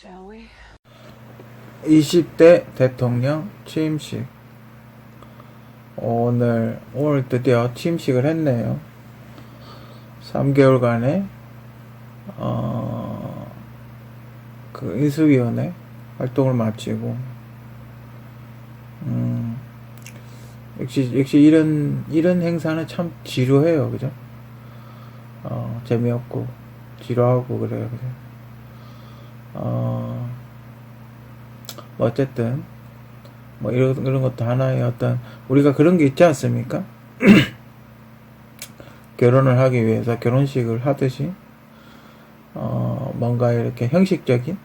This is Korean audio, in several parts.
Shall we? 20대 대통령 취임식. 오늘, 오늘 드디어 취임식을 했네요. 3개월간의, 어, 그 인수위원회 활동을 마치고, 음, 역시, 역시 이런, 이런 행사는 참 지루해요. 그죠? 어, 재미없고, 지루하고 그래요. 그죠? 어, 뭐 어쨌든 뭐 이런 그런 것도 하나의 어떤 우리가 그런 게 있지 않습니까? 결혼을 하기 위해서 결혼식을 하듯이 어 뭔가 이렇게 형식적인?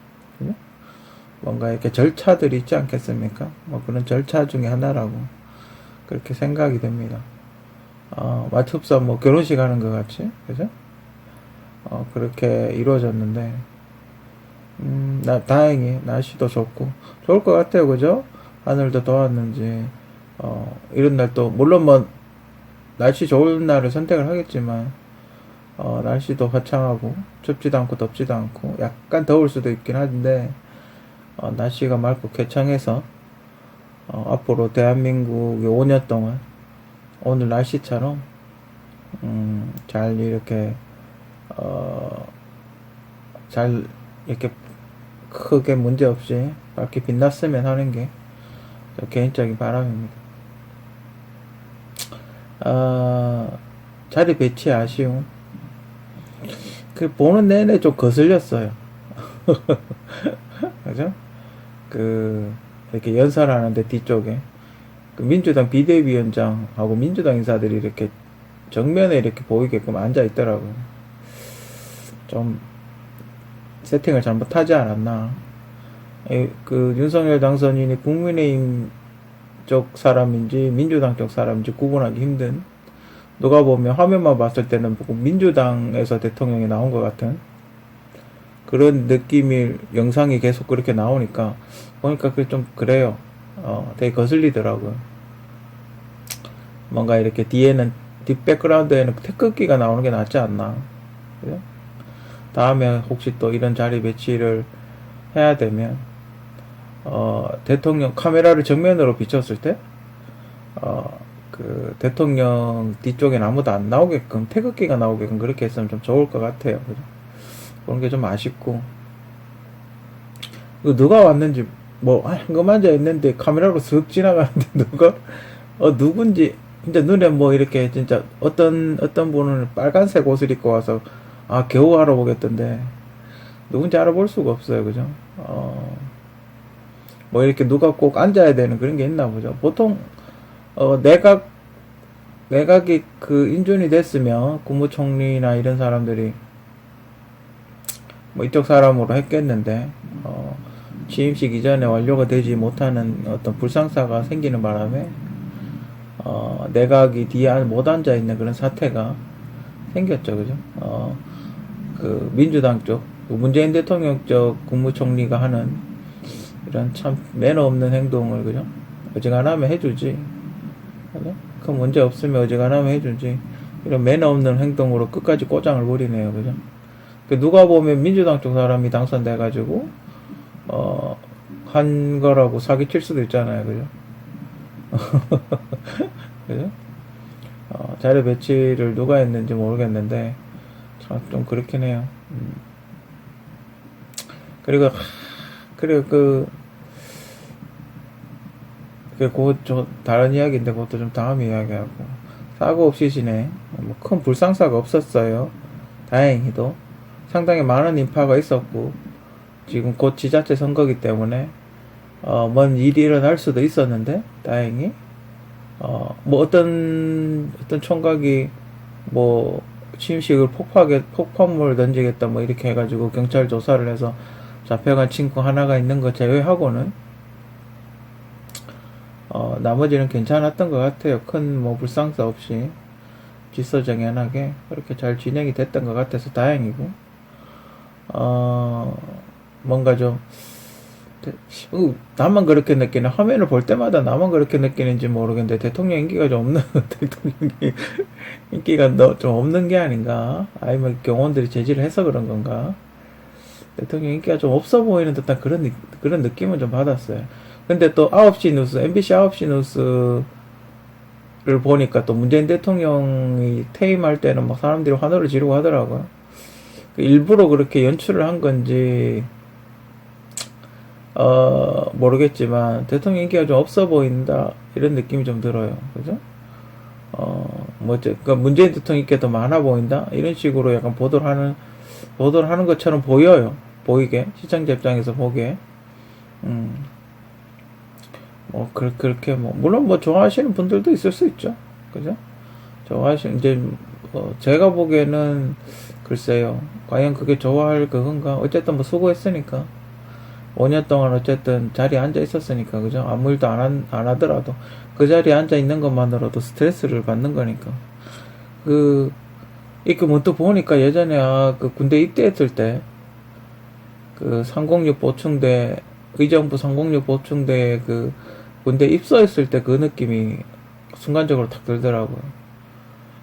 뭔가 이렇게 절차들이 있지 않겠습니까? 뭐 그런 절차 중에 하나라고 그렇게 생각이 됩니다. 어 마법사 뭐 결혼식 하는 것 같이 그죠? 어 그렇게 이루어졌는데 음, 나, 다행히 날씨도 좋고 좋을 것 같아요, 그죠? 하늘도 더웠는지 어, 이런 날 또 물론 뭐 날씨 좋은 날을 선택을 하겠지만 어, 날씨도 화창하고 춥지도 않고 덥지도 않고 약간 더울 수도 있긴 한데 어, 날씨가 맑고 쾌청해서 어, 앞으로 대한민국이 5년 동안 오늘 날씨처럼 음, 잘 이렇게 어, 잘 이렇게 크게 문제 없이 밝게 빛났으면 하는 게저 개인적인 바람입니다. 어, 자리 배치 아쉬움. 그 보는 내내 좀 거슬렸어요. 그죠? 그 이렇게 연설하는데 뒤쪽에 그 민주당 비대위원장하고 민주당 인사들이 이렇게 정면에 이렇게 보이게끔 앉아 있더라고요. 좀 세팅을 잘못하지 않았나. 에, 그 윤석열 당선인이 국민의힘 쪽 사람인지 민주당 쪽 사람인지 구분하기 힘든 누가 보면 화면만 봤을 때는 보고 민주당에서 대통령이 나온 것 같은 그런 느낌이 영상이 계속 그렇게 나오니까 보니까 그게 좀 그래요. 어, 되게 거슬리더라고요. 뭔가 이렇게 뒤에는 뒷 백그라운드에는 태극기가 나오는 게 낫지 않나. 그죠? 다음에 혹시 또 이런 자리 배치를 해야 되면 어, 대통령 카메라를 정면으로 비췄을 때 어, 그 대통령 뒤쪽엔 아무도 안 나오게끔 태극기가 나오게끔 그렇게 했으면 좀 좋을 것 같아요. 그죠? 그런 게 좀 아쉽고 그 누가 왔는지 뭐 한금만져 있는데 카메라로 슥 지나가는데 누가 어 누군지 진짜 눈에 뭐 이렇게 진짜 어떤 어떤 분은 빨간색 옷을 입고 와서 아 겨우 알아보겠던데. 누군지 알아볼 수가 없어요 그죠? 어, 뭐 이렇게 누가 꼭 앉아야 되는 그런 게 있나 보죠. 보통 어 내각 내각이 그 인준이 됐으면 국무총리나 이런 사람들이 뭐 이쪽 사람으로 했겠는데 어 취임식 이전에 완료가 되지 못하는 어떤 불상사가 생기는 바람에 어 내각이 뒤에 못 앉아 있는 그런 사태가 생겼죠 그죠? 어 그 민주당 쪽, 그 문재인 대통령 쪽 국무총리가 하는 이런 참 매너 없는 행동을 그죠? 어지간하면 해주지. 그 문제 없으면 어지간하면 해주지. 이런 매너 없는 행동으로 끝까지 꼬장을 부리네요, 그죠? 그 누가 보면 민주당 쪽 사람이 당선돼가지고 어, 한 거라고 사기칠 수도 있잖아요, 그죠? 그죠? 어, 자료 배치를 누가 했는지 모르겠는데 참 좀 그렇긴 해요. 음. 그리고 하, 그리고 그 그그저 다른 이야기인데 그것도 좀 다음 이야기하고 사고 없이 지내 뭐 큰 불상사가 없었어요. 다행히도 상당히 많은 인파가 있었고 지금 곧 지자체 선거기 때문에 어 먼 일이 일어날 수도 있었는데 다행히 어 뭐 어떤 어떤 총각이 뭐 취임식을 폭파하게 폭파물 던지겠다 뭐 이렇게 해가지고 경찰 조사를 해서 잡혀간 친구 하나가 있는 거 제외하고는 어 나머지는 괜찮았던 것 같아요. 큰 뭐 불상사 없이 질서정연하게 그렇게 잘 진행이 됐던 것 같아서 다행이고 어 뭔가 좀 어, 나만 그렇게 느끼는 화면을 볼 때마다 나만 그렇게 느끼는지 모르겠는데 대통령 인기가 좀 없는 대통령이 인기가 너, 좀 없는 게 아닌가 아니면 경호원들이 제지를 해서 그런 건가 대통령 인기가 좀 없어 보이는 듯한 그런 느- 그런 느낌은 좀 받았어요. 근데 또 9시 뉴스, MBC 9시 뉴스를 보니까 또 문재인 대통령이 퇴임할 때는 막 사람들이 환호를 지르고 하더라고요. 그 일부러 그렇게 연출을 한 건지 어 모르겠지만 대통령 인기가 좀 없어 보인다 이런 느낌이 좀 들어요. 그죠? 어 뭐지? 그 문재인 대통령 인기가 더 많아 보인다 이런 식으로 약간 보도를 하는 보도를 하는 것처럼 보여요. 보이게 시청자 입장에서 보기에 음. 뭐 그, 그렇게 뭐 물론 뭐 좋아하시는 분들도 있을 수 있죠. 그죠? 좋아하시는 이제 어, 제가 보기에는 글쎄요. 과연 그게 좋아할 그건가? 어쨌든 뭐 수고했으니까. 5년 동안 어쨌든 자리에 앉아 있었으니까, 그죠? 아무 일도 안, 한- 안 하더라도 그 자리에 앉아 있는 것만으로도 스트레스를 받는 거니까. 그, 이렇게 문득 보니까 예전에 아, 그 군대 입대했을 때, 그 306 보충대, 의정부 306 보충대 그 군대 입소했을 때 그 느낌이 순간적으로 탁 들더라고요.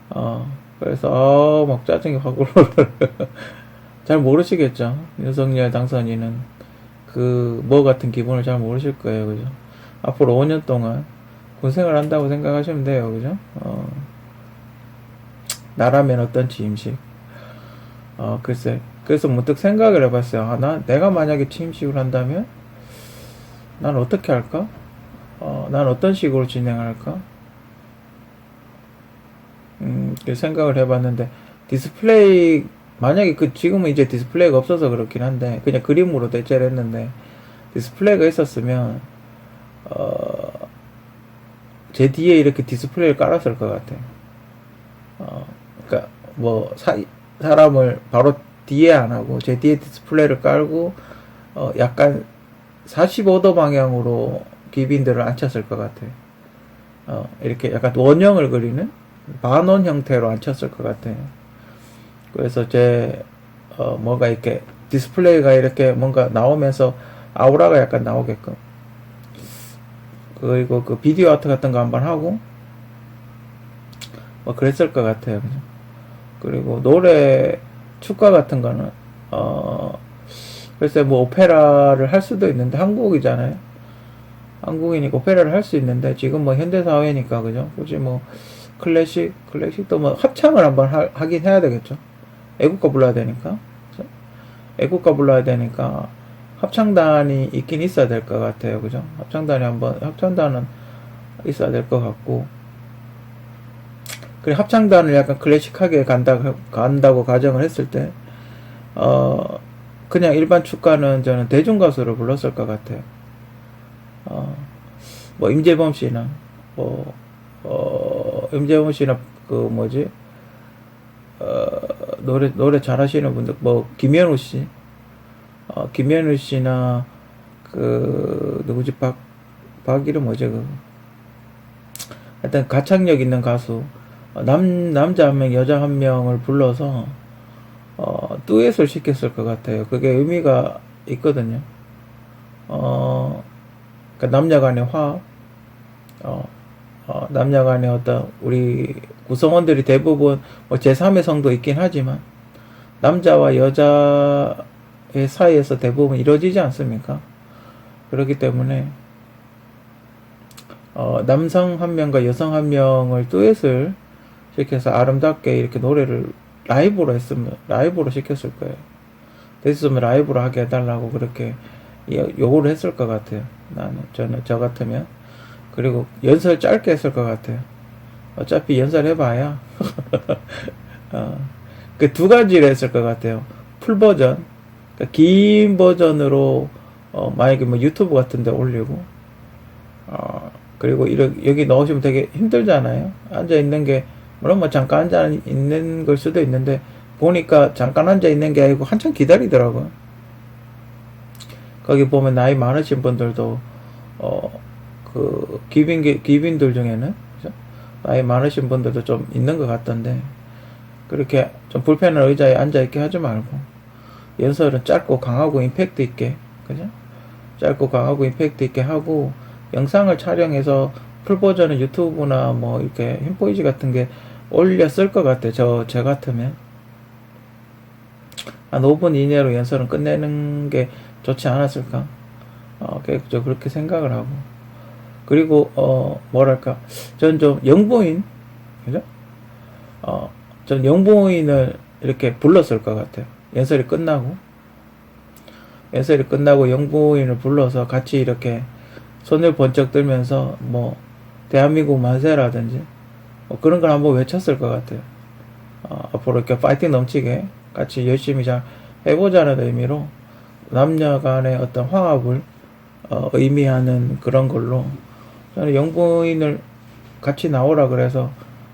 어, 그래서, 어, 막 짜증이 확 올라요. 잘 모르시겠죠? 윤석열 당선인은 그, 뭐 같은 기분을 잘 모르실 거예요. 그죠? 앞으로 5년 동안 군생활 한다고 생각하시면 돼요. 그죠? 어, 나라면 어떤 취임식. 어, 글쎄. 그래서 문득 생각을 해봤어요. 아, 나, 내가 만약에 취임식을 한다면, 난 어떻게 할까? 어, 난 어떤 식으로 진행할까? 음, 그 생각을 해봤는데, 디스플레이, 만약에 그, 지금은 이제 디스플레이가 없어서 그렇긴 한데, 그냥 그림으로 대체를 했는데, 디스플레이가 있었으면, 어, 제 뒤에 이렇게 디스플레이를 깔았을 것 같아요. 어, 그니까, 뭐, 사, 사람을 바로 뒤에 안 하고, 제 뒤에 디스플레이를 깔고, 어, 약간 45도 방향으로 귀빈들을 앉혔을 것 같아요. 어, 이렇게 약간 원형을 그리는 반원 형태로 앉혔을 것 같아요. 그래서 제, 어, 뭐가 이렇게 디스플레이가 이렇게 뭔가 나오면서 아우라가 약간 나오게끔. 그리고 그 비디오 아트 같은 거 한번 하고, 뭐 그랬을 것 같아요. 그죠? 그리고 노래, 축가 같은 거는, 어, 글쎄 뭐 오페라를 할 수도 있는데 한국이잖아요. 한국이니까 오페라를 할 수 있는데 지금 뭐 현대 사회니까 그죠? 굳이 뭐 클래식, 클래식도 뭐 합창을 한번 하, 하긴 해야 되겠죠. 애국가 불러야 되니까. 그죠? 애국가 불러야 되니까 합창단이 있긴 있어야 될 것 같아요. 그죠? 합창단이 한번 합창단은 있어야 될 것 같고. 그리고 합창단을 약간 클래식하게 간다, 간다고 가정을 했을 때, 어, 그냥 일반 축가는 저는 대중가수를 불렀을 것 같아요. 어, 뭐, 임재범 씨나, 뭐, 어, 임재범 씨나, 그, 뭐지, 어, 노래, 노래 잘하시는 분들, 뭐, 김현우 씨, 어, 김현우 씨나, 그, 누구지, 박, 박 이름 뭐지, 그, 하여튼 가창력 있는 가수, 어, 남, 남자 한 명, 여자 한 명을 불러서, 어, 듀엣을 시켰을 것 같아요. 그게 의미가 있거든요. 어, 그러니까 남녀 간의 화합, 어, 어, 남녀 간의 어떤 우리 구성원들이 대부분 뭐 제3의 성도 있긴 하지만 남자와 여자의 사이에서 대부분 이루어지지 않습니까? 그렇기 때문에 어, 남성 한 명과 여성 한 명을 듀엣을 시켜서 아름답게 이렇게 노래를 라이브로 했으면 라이브로 시켰을 거예요. 됐으면 라이브로 하게 해달라고 그렇게 요- 요구를 했을 것 같아요. 나는 저는 저 같으면 그리고 연설 짧게 했을 것 같아요. 어차피 연설 해봐야 어, 그두 가지를 했을 것 같아요. 풀 버전, 그러니까 긴 버전으로 어, 만약에 뭐 유튜브 같은데 올리고 어, 그리고 이러, 여기 넣으시면 되게 힘들잖아요. 앉아 있는 게 물론 뭐 잠깐 앉아 있는 걸 수도 있는데 보니까 잠깐 앉아 있는 게 아니고 한참 기다리더라고요. 거기 보면 나이 많으신 분들도 어 그 기빈 기빈들 중에는? 나이 많으신 분들도 좀 있는 것 같던데 그렇게 좀 불편한 의자에 앉아 있게 하지 말고 연설은 짧고 강하고 임팩트 있게 그죠? 짧고 강하고 임팩트 있게 하고 영상을 촬영해서 풀 버전은 유튜브나 뭐 이렇게 흰포이지 같은 게 올렸을 것 같아. 저, 저 같으면. 한 5분 이내로 연설은 끝내는 게 좋지 않았을까? 어, 그- 저 그렇게 생각을 하고. 그리고, 어, 뭐랄까. 전 좀 영부인, 그죠? 어, 전 영부인을 이렇게 불렀을 것 같아요. 연설이 끝나고. 연설이 끝나고 영부인을 불러서 같이 이렇게 손을 번쩍 들면서 뭐, 대한민국 만세라든지, 뭐 그런 걸 한번 외쳤을 것 같아요. 어, 앞으로 이렇게 파이팅 넘치게 같이 열심히 잘 해보자는 의미로 남녀 간의 어떤 화합을 어, 의미하는 그런 걸로 저는 영부인을 같이 나오라 그래서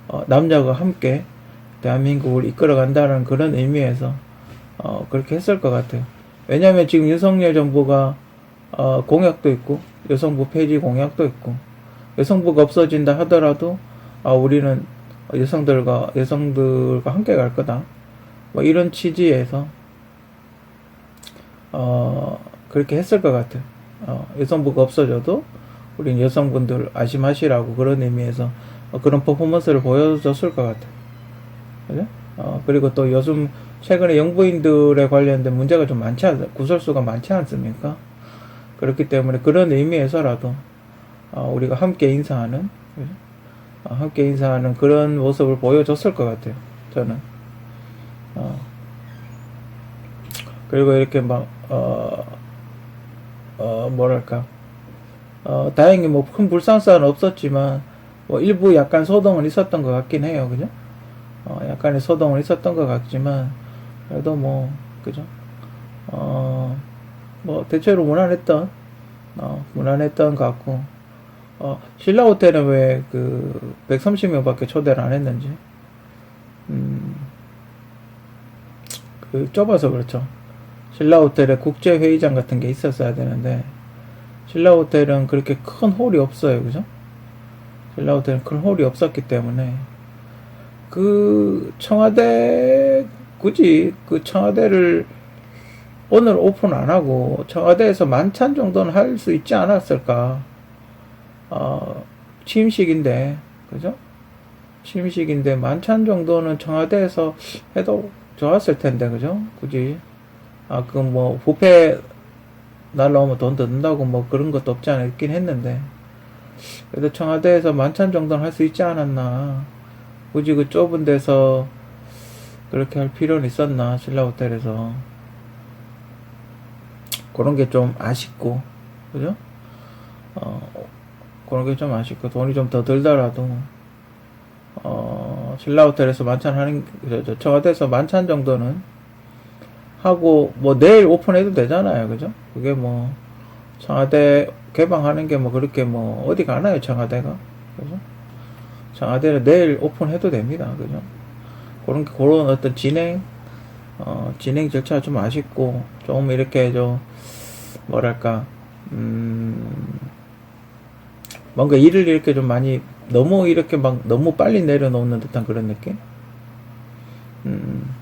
어, 남녀가 함께 대한민국을 이끌어 간다는 그런 의미에서 어, 그렇게 했을 것 같아요. 왜냐하면 지금 윤석열 정부가 어, 공약도 있고 여성부 폐지 공약도 있고 여성부가 없어진다 하더라도 아, 우리는 여성들과 여성들과 함께 갈 거다. 뭐 이런 취지에서 어 그렇게 했을 것 같아요. 어, 여성부가 없어져도 우린 여성분들 아심하시라고 그런 의미에서 어, 그런 퍼포먼스를 보여줬을 것 같아요. 그죠? 어, 그리고 또 요즘 최근에 영부인들에 관련된 문제가 좀 많지 않, 구설수가 많지 않습니까? 그렇기 때문에 그런 의미에서라도 어, 우리가 함께 인사하는 그죠? 어, 함께 인사하는 그런 모습을 보여줬을 것 같아요. 저는. 어. 그리고 이렇게 막, 어, 어, 뭐랄까. 어, 다행히 뭐 큰 불상사는 없었지만, 뭐 일부 약간 소동은 있었던 것 같긴 해요. 그죠? 어, 약간의 소동은 있었던 것 같지만, 그래도 뭐, 그죠? 어, 뭐, 대체로 무난했던, 어, 무난했던 것 같고, 어, 신라 호텔은 왜 그 130명밖에 초대를 안 했는지 음, 그 좁아서 그렇죠. 신라 호텔에 국제 회의장 같은 게 있었어야 되는데 신라 호텔은 그렇게 큰 홀이 없어요, 그죠? 신라 호텔은 큰 홀이 없었기 때문에 그 청와대 굳이 그 청와대를 오늘 오픈 안 하고 청와대에서 만찬 정도는 할 수 있지 않았을까? 어, 취임식인데, 그죠? 취임식인데, 만찬 정도는 청와대에서 해도 좋았을 텐데, 그죠? 굳이. 아, 그 뭐, 부페 날라오면 돈 든다고 뭐 그런 것도 없지 않아 있긴 했는데, 그래도 청와대에서 만찬 정도는 할 수 있지 않았나. 굳이 그 좁은 데서 그렇게 할 필요는 있었나, 신라 호텔에서. 그런 게 좀 아쉽고, 그죠? 어, 그런 게 좀 아쉽고 돈이 좀 더 들더라도 어 신라 호텔에서 만찬 하는 청와대에서 만찬 정도는 하고 뭐 내일 오픈해도 되잖아요. 그죠? 그게 뭐 청와대 개방하는 게 뭐 그렇게 뭐 어디 가나요? 청와대가? 그죠? 청와대는 내일 오픈해도 됩니다. 그죠? 그런 그런 어떤 진행 어 진행 절차가 좀 아쉽고 좀 이렇게 좀 뭐랄까 음 뭔가 일을 이렇게 좀 많이 너무 이렇게 막 너무 빨리 내려놓는 듯한 그런 느낌. 음,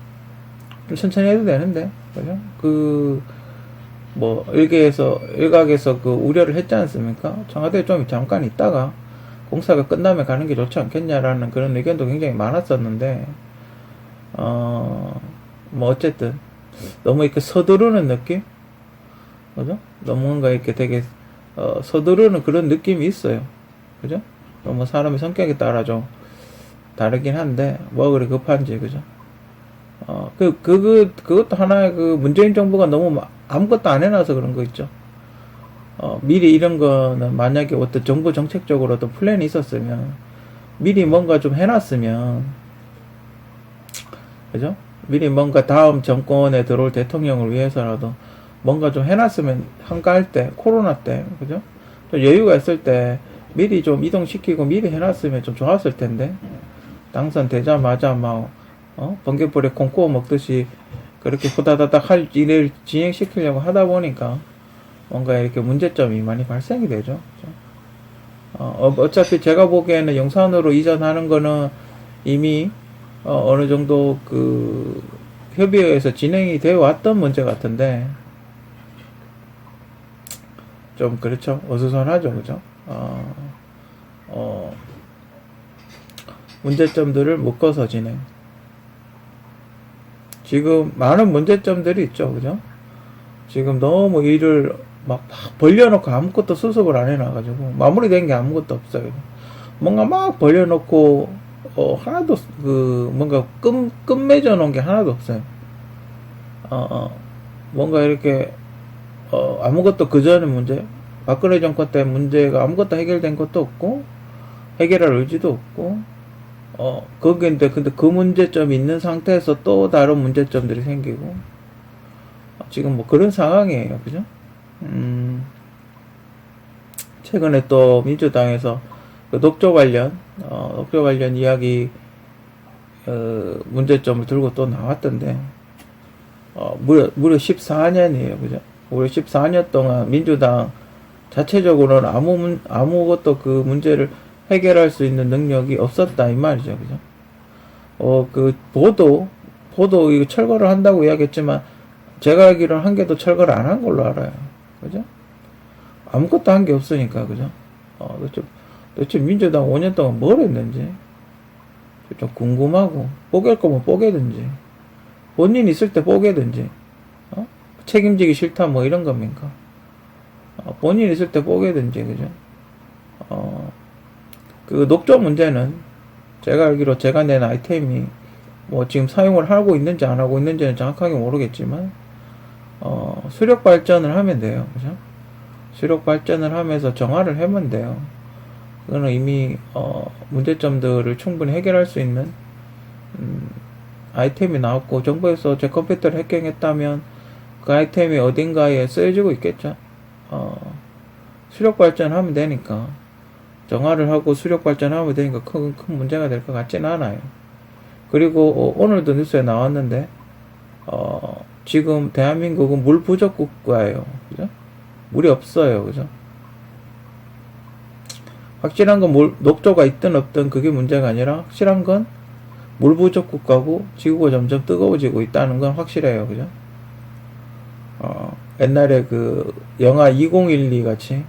좀 천천히 해도 되는데, 그죠? 그, 뭐, 일개에서, 일각에서 그 우려를 했지 않습니까? 청와대에 좀 잠깐 있다가 공사가 끝나면 가는 게 좋지 않겠냐라는 그런 의견도 굉장히 많았었는데, 어, 뭐, 어쨌든, 너무 이렇게 서두르는 느낌? 그죠? 너무 뭔가 이렇게 되게 어, 서두르는 그런 느낌이 있어요. 그죠? 뭐 사람의 성격에 따라 좀 다르긴 한데, 뭐 그리 급한지, 그죠? 어, 그, 그, 그, 그것도 하나의 그 문재인 정부가 너무 마- 아무것도 안 해놔서 그런 거 있죠. 어, 미리 이런 거는 만약에 어떤 정부 정책적으로 어떤 플랜이 있었으면, 미리 뭔가 좀 해놨으면, 그죠? 미리 뭔가 다음 정권에 들어올 대통령을 위해서라도 뭔가 좀 해놨으면 한가할 때 코로나 때 그죠? 좀 여유가 있을 때 미리 좀 이동시키고 미리 해놨으면 좀 좋았을 텐데 당선되자마자 막 어? 번개불에 콩 구워 먹듯이 그렇게 후다다닥 할 일을 진행시키려고 하다 보니까 뭔가 이렇게 문제점이 많이 발생이 되죠. 어, 어, 어차피 제가 보기에는 영산으로 이전하는 거는 이미 어, 어느 정도 그 협의회에서 진행이 되어 왔던 문제 같은데 좀 그렇죠 어수선하죠 그죠 어, 어, 문제점들을 묶어서 진행 지금 많은 문제점들이 있죠, 그죠? 지금 너무 일을 막, 막 벌려놓고 아무것도 수습을 안 해놔가지고 마무리된 게 아무것도 없어요. 뭔가 막 벌려놓고 어, 하나도 그 뭔가 끈 끝맺어 놓은 게 하나도 없어요. 어, 어, 뭔가 이렇게 어, 아무것도 그 전에 문제, 박근혜 정권 때 문제가 아무것도 해결된 것도 없고 해결할 의지도 없고 어, 거기인데 근데 그 문제점이 있는 상태에서 또 다른 문제점들이 생기고 어, 지금 뭐 그런 상황이에요, 그죠? 음, 최근에 또 민주당에서 그 독조 관련, 어, 독조 관련 이야기, 어, 문제점을 들고 또 나왔던데, 어, 무려, 무려 14년이에요. 그죠? 무려 14년 동안 민주당 자체적으로는 아무, 문- 아무것도 그 문제를 해결할 수 있는 능력이 없었다. 이 말이죠. 그죠? 어, 그, 보도, 보도 이거 철거를 한다고 이야기했지만, 제가 알기로는 한 개도 철거를 안 한 걸로 알아요. 그죠? 아무것도 한 게 없으니까, 그죠? 어, 도대체, 도대체 민주당 5년 동안 뭘 했는지, 좀 궁금하고, 뽀갤 거면 뽀개든지, 본인 있을 때 뽀개든지, 어? 책임지기 싫다, 뭐 이런 겁니까? 어, 본인 있을 때 뽀개든지, 그죠? 어, 그 녹조 문제는, 제가 알기로 제가 낸 아이템이, 뭐 지금 사용을 하고 있는지 안 하고 있는지는 정확하게 모르겠지만, 어, 수력 발전을 하면 돼요. 그죠? 수력 발전을 하면서 정화를 하면 돼요. 그거는 이미, 어, 문제점들을 충분히 해결할 수 있는, 음, 아이템이 나왔고, 정부에서 제 컴퓨터를 해킹했다면, 그 아이템이 어딘가에 쓰여지고 있겠죠? 어, 수력 발전하면 되니까, 정화를 하고 수력 발전하면 되니까 큰, 큰 문제가 될 것 같지는 않아요. 그리고, 어, 오늘도 뉴스에 나왔는데, 어, 지금 대한민국은 물 부족 국가예요. 그죠? 물이 없어요. 그죠? 확실한 건 물, 녹조가 있든 없든 그게 문제가 아니라 확실한 건 물 부족 국가고 지구가 점점 뜨거워지고 있다는 건 확실해요. 그죠? 어, 옛날에 그 영화 2012 같이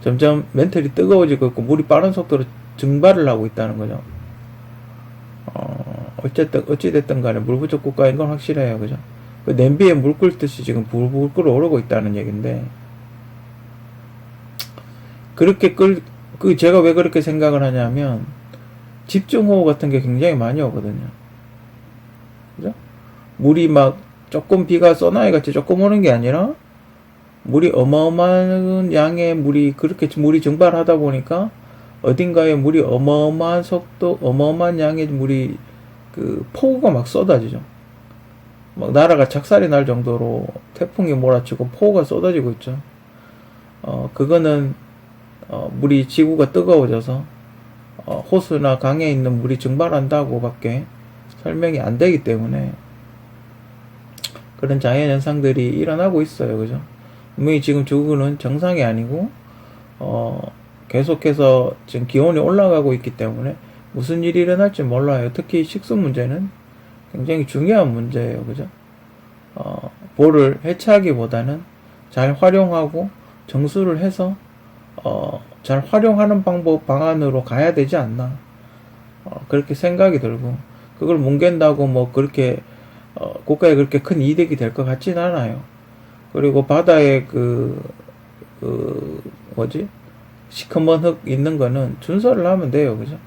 점점 멘탈이 뜨거워지고 있고 물이 빠른 속도로 증발을 하고 있다는 거죠. 어, 어쨌든, 어찌됐든 간에 물 부족 국가인 건 확실해요. 그죠? 그 냄비에 물 끓듯이 지금 불불 끓어오르고 있다는 얘기인데, 그렇게 끓, 그, 제가 왜 그렇게 생각을 하냐면, 집중호우 같은 게 굉장히 많이 오거든요. 그죠? 물이 막 조금 비가 써나이 같이 조금 오는 게 아니라, 물이 어마어마한 양의 물이 그렇게 물이 증발하다 보니까, 어딘가에 물이 어마어마한 속도, 어마어마한 양의 물이 그 폭우가 막 쏟아지죠. 막 나라가 작살이 날 정도로 태풍이 몰아치고 폭우가 쏟아지고 있죠. 어, 그거는 어, 물이 지구가 뜨거워져서 어, 호수나 강에 있는 물이 증발한다고 밖에 설명이 안 되기 때문에 그런 자연 현상들이 일어나고 있어요. 그죠? 분명히 지금 지구는 정상이 아니고 어, 계속해서 지금 기온이 올라가고 있기 때문에 무슨 일이 일어날지 몰라요. 특히 식수 문제는 굉장히 중요한 문제예요. 그죠? 어, 볼을 해체하기보다는 잘 활용하고 정수를 해서 어, 잘 활용하는 방법 방안으로 가야 되지 않나. 어, 그렇게 생각이 들고 그걸 뭉갠다고 뭐 그렇게 어, 국가에 그렇게 큰 이득이 될 것 같지는 않아요. 그리고 바다에 그, 그 뭐지? 시커먼 흙 있는 거는 준설을 하면 돼요. 그죠?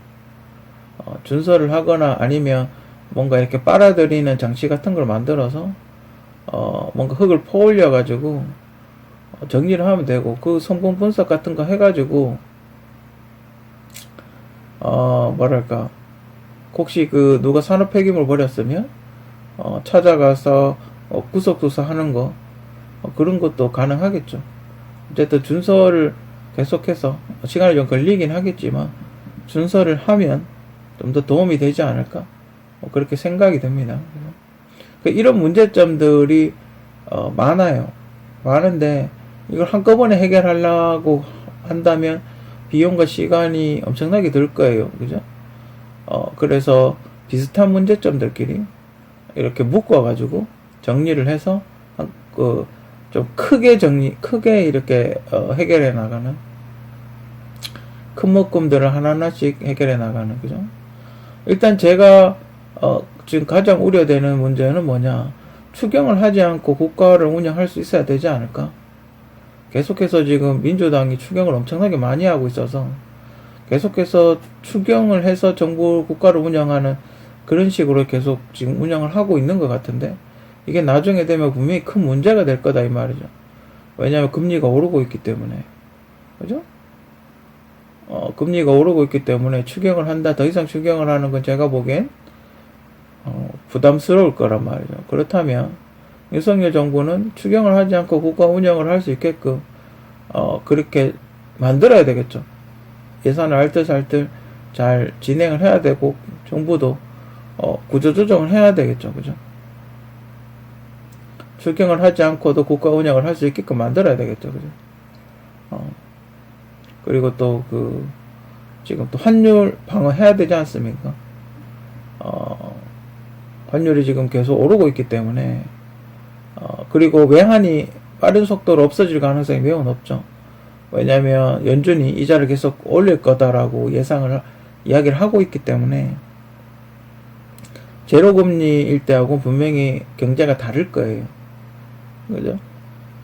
어, 준설을 하거나 아니면 뭔가 이렇게 빨아들이는 장치 같은 걸 만들어서 어, 뭔가 흙을 퍼올려 가지고 어, 정리를 하면 되고 그 성분 분석 같은 거 해가지고 어 뭐랄까 혹시 그 누가 산업 폐기물 버렸으면 어, 찾아가서 어, 구석구석 하는 거 어, 그런 것도 가능하겠죠. 어쨌든 준설을 계속해서 시간이 좀 걸리긴 하겠지만 준설을 하면 좀 더 도움이 되지 않을까 뭐 그렇게 생각이 됩니다. 그 이런 문제점들이 어, 많아요. 많은데 이걸 한꺼번에 해결하려고 한다면 비용과 시간이 엄청나게 들 거예요. 그죠? 어, 그래서 비슷한 문제점들끼리 이렇게 묶어가지고 정리를 해서 그 좀 크게 정리, 크게 이렇게 어, 해결해 나가는 큰 묶음들을 하나하나씩 해결해 나가는 그죠? 일단 제가 어, 지금 가장 우려되는 문제는 뭐냐? 추경을 하지 않고 국가를 운영할 수 있어야 되지 않을까? 계속해서 지금 민주당이 추경을 엄청나게 많이 하고 있어서 계속해서 추경을 해서 정부 국가를 운영하는 그런 식으로 계속 지금 운영을 하고 있는 것 같은데 이게 나중에 되면 분명히 큰 문제가 될 거다 이 말이죠. 왜냐하면 금리가 오르고 있기 때문에 그죠? 어, 금리가 오르고 있기 때문에 추경을 한다 더 이상 추경을 하는 건 제가 보기엔 어, 부담스러울 거란 말이죠. 그렇다면 윤석열 정부는 추경을 하지 않고 국가 운영을 할 수 있게끔 어, 그렇게 만들어야 되겠죠. 예산을 알뜰살뜰 잘 진행을 해야 되고 정부도 어, 구조조정을 해야 되겠죠. 그죠? 추경을 하지 않고도 국가 운영을 할 수 있게끔 만들어야 되겠죠. 그죠? 어, 그리고 또 그 지금 또 환율 방어해야 되지 않습니까? 어, 환율이 지금 계속 오르고 있기 때문에 어, 그리고 외환이 빠른 속도로 없어질 가능성이 매우 높죠. 왜냐하면 연준이 이자를 계속 올릴 거다라고 예상을 이야기를 하고 있기 때문에 제로금리일 때하고 분명히 경제가 다를 거예요. 그죠?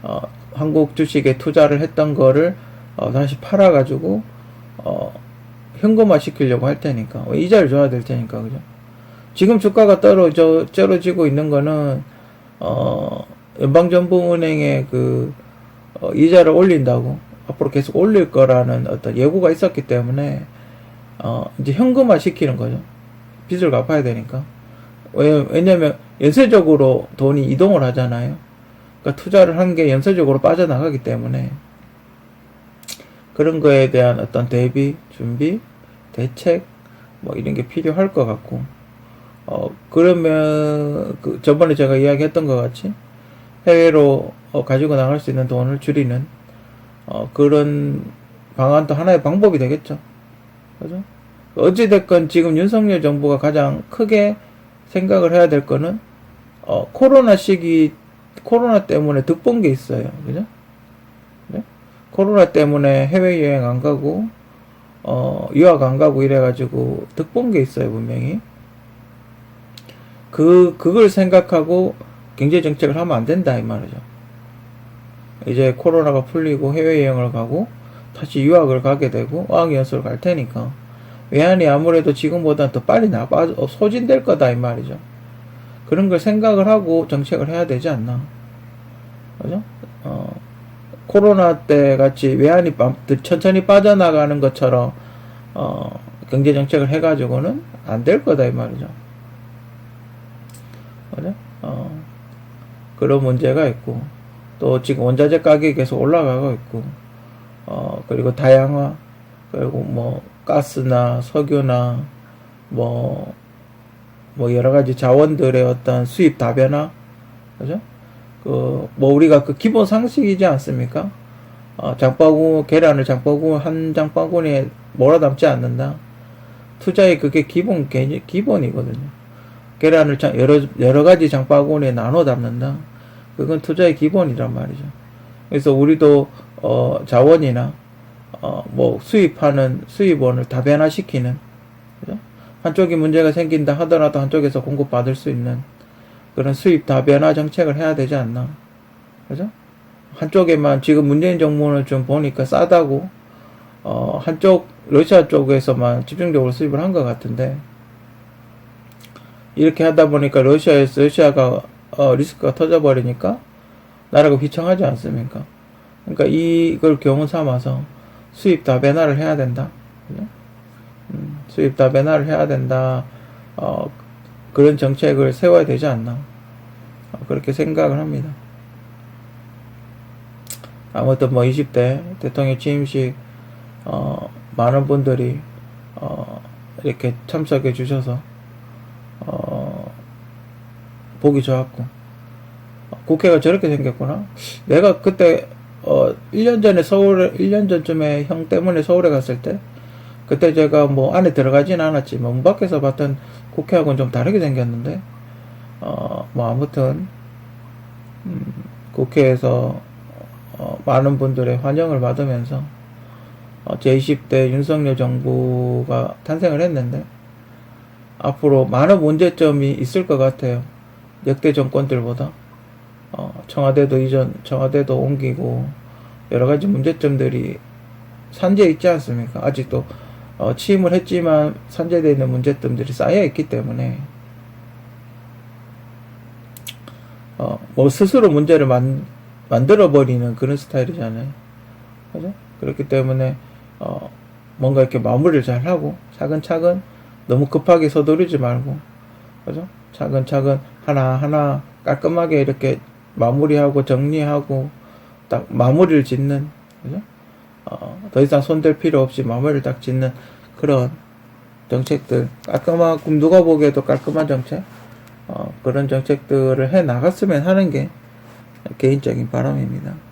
어, 한국 주식에 투자를 했던 거를 어, 다시 팔아가지고 어, 현금화 시키려고 할 테니까 어, 이자를 줘야 될 테니까 그죠? 지금 주가가 떨어져 떨어지고 있는 거는 어, 연방정부은행의 그 어, 이자를 올린다고 앞으로 계속 올릴 거라는 어떤 예고가 있었기 때문에 어, 이제 현금화 시키는 거죠. 빚을 갚아야 되니까. 왜, 왜냐면 연쇄적으로 돈이 이동을 하잖아요. 그러니까 투자를 한 게 연쇄적으로 빠져나가기 때문에 그런 거에 대한 어떤 대비, 준비, 대책 뭐 이런 게 필요할 것 같고 어 그러면 그 저번에 제가 이야기했던 것 같이 해외로 어, 가지고 나갈 수 있는 돈을 줄이는 어 그런 방안도 하나의 방법이 되겠죠. 그죠? 어찌됐건 지금 윤석열 정부가 가장 크게 생각을 해야 될 거는 어 코로나 시기 코로나 때문에 득본 게 있어요. 그죠? 네? 코로나 때문에 해외여행 안 가고, 어, 유학 안 가고 이래가지고 득본 게 있어요, 분명히. 그, 그걸 생각하고 경제정책을 하면 안 된다, 이 말이죠. 이제 코로나가 풀리고 해외여행을 가고, 다시 유학을 가게 되고, 어학연수를 갈 테니까. 외환이 아무래도 지금보다 더 빨리 나빠, 어, 소진될 거다, 이 말이죠. 그런 걸 생각을 하고 정책을 해야 되지 않나. 그죠? 어, 코로나 때 같이 외환이 빠- 천천히 빠져나가는 것처럼, 어, 경제 정책을 해가지고는 안 될 거다, 이 말이죠. 그죠? 어, 그런 문제가 있고, 또 지금 원자재 가격이 계속 올라가고 있고, 어, 그리고 다양화, 그리고 뭐, 가스나 석유나, 뭐, 뭐 여러 가지 자원들의 어떤 수입 다변화, 그죠? 그, 뭐 우리가 그 기본 상식이지 않습니까? 어, 장바구, 계란을 장바구, 한 장바구니에 몰아담지 않는다. 투자의 그게 기본, 개, 기본이거든요. 계란을 장- 여러, 여러 가지 장바구니에 나눠 담는다. 그건 투자의 기본이란 말이죠. 그래서 우리도, 어, 자원이나, 어, 뭐 수입하는 수입원을 다변화시키는, 그죠? 한쪽이 문제가 생긴다 하더라도 한쪽에서 공급받을 수 있는 그런 수입 다변화 정책을 해야 되지 않나. 그죠? 한쪽에만 지금 문재인 정부는 좀 보니까 싸다고, 어, 한쪽, 러시아 쪽에서만 집중적으로 수입을 한 것 같은데, 이렇게 하다 보니까 러시아에서, 러시아가, 어, 리스크가 터져버리니까, 나라가 휘청하지 않습니까? 그러니까 이걸 경우 삼아서 수입 다변화를 해야 된다. 그죠? 음, 수입 다변화를 해야 된다. 어, 그런 정책을 세워야 되지 않나. 어, 그렇게 생각을 합니다. 아무튼 뭐 20대 대통령 취임식, 어, 많은 분들이, 어, 이렇게 참석해 주셔서, 어, 보기 좋았고, 어, 국회가 저렇게 생겼구나. 내가 그때, 어, 1년 전에 서울에, 1년 전쯤에 형 때문에 서울에 갔을 때, 그때 제가 뭐 안에 들어가진 않았지만 문 밖에서 봤던 국회하고는 좀 다르게 생겼는데 어 뭐 아무튼 음, 국회에서 어, 많은 분들의 환영을 받으면서 어, 제20대 윤석열 정부가 탄생을 했는데 앞으로 많은 문제점이 있을 것 같아요. 역대 정권들보다. 어, 청와대도 이전, 청와대도 옮기고, 여러 가지 문제점들이 산재해 있지 않습니까? 아직도, 어, 취임을 했지만 산재되어 있는 문제점들이 쌓여 있기 때문에, 어, 뭐 스스로 문제를 만, 만들어 버리는 그런 스타일이잖아요. 그죠? 그렇기 때문에, 어, 뭔가 이렇게 마무리를 잘 하고, 차근차근 너무 급하게 서두르지 말고, 그죠? 차근차근 하나하나 깔끔하게 이렇게 마무리하고 정리하고, 딱 마무리를 짓는, 그죠? 어, 더 이상 손댈 필요 없이 마무리를 딱 짓는 그런 정책들, 깔끔하고, 누가 보기에도 깔끔한 정책, 어, 그런 정책들을 해 나갔으면 하는 게 개인적인 바람입니다.